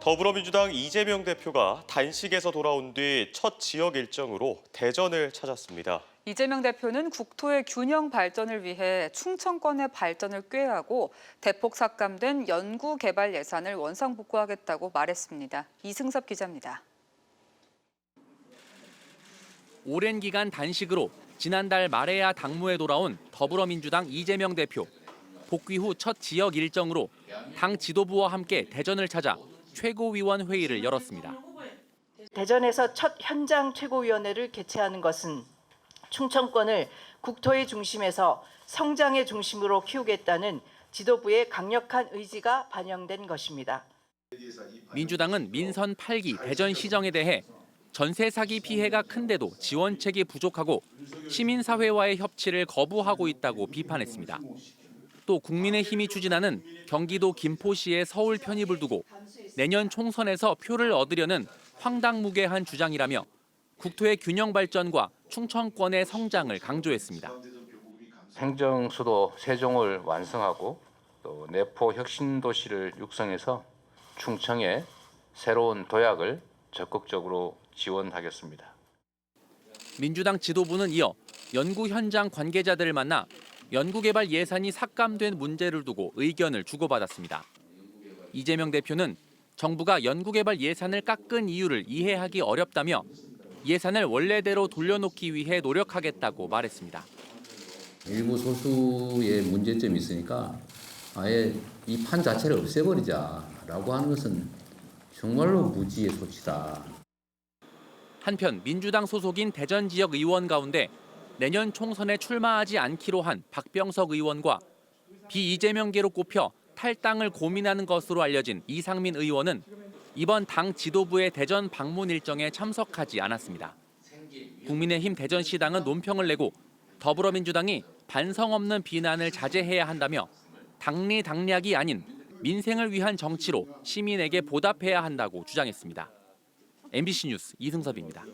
더불어민주당 이재명 대표가 단식에서 돌아온 뒤 첫 지역 일정으로 대전을 찾았습니다. 이재명 대표는 국토의 균형 발전을 위해 충청권의 발전을 꾀하고 대폭 삭감된 연구 개발 예산을 원상복구하겠다고 말했습니다. 이승섭 기자입니다. 오랜 기간 단식으로 지난달 말에야 당무에 돌아온 더불어민주당 이재명 대표. 복귀 후 첫 지역 일정으로 당 지도부와 함께 대전을 찾아 최고위원 회의를 열었습니다. 대전에서 첫 현장 최고위원회를 개최하는 것은 충청권을 국토의 중심에서 성장의 중심으로 키우겠다는 지도부의 강력한 의지가 반영된 것입니다. 민주당은 민선 8기 대전 시정에 대해 전세 사기 피해가 큰데도 지원책이 부족하고 시민사회와의 협치를 거부하고 있다고 비판했습니다. 또 국민의힘이 추진하는 경기도 김포시의 서울 편입을 두고 내년 총선에서 표를 얻으려는 황당무계한 주장이라며 국토의 균형 발전과 충청권의 성장을 강조했습니다. 행정 수도 세종을 완성하고 또 내포 혁신 도시를 육성해서 충청의 새로운 도약을 적극적으로 지원하겠습니다. 민주당 지도부는 이어 연구 현장 관계자들을 만나 연구개발 예산이 삭감된 문제를 두고 의견을 주고받았습니다. 이재명 대표는 정부가 연구개발 예산을 깎은 이유를 이해하기 어렵다며 예산을 원래대로 돌려놓기 위해 노력하겠다고 말했습니다. 일부 소수의 문제점이 있으니까 아예 이 판 자체를 없애버리자라고 하는 것은 정말로 무지의 소치다. 한편 민주당 소속인 대전 지역 의원 가운데 내년 총선에 출마하지 않기로 한 박병석 의원과 비이재명계로 꼽혀 탈당을 고민하는 것으로 알려진 이상민 의원은 이번 당 지도부의 대전 방문 일정에 참석하지 않았습니다. 국민의힘 대전시당은 논평을 내고 더불어민주당이 반성 없는 비난을 자제해야 한다며 당리 당략이 아닌 민생을 위한 정치로 시민에게 보답해야 한다고 주장했습니다. MBC 뉴스 이승섭입니다.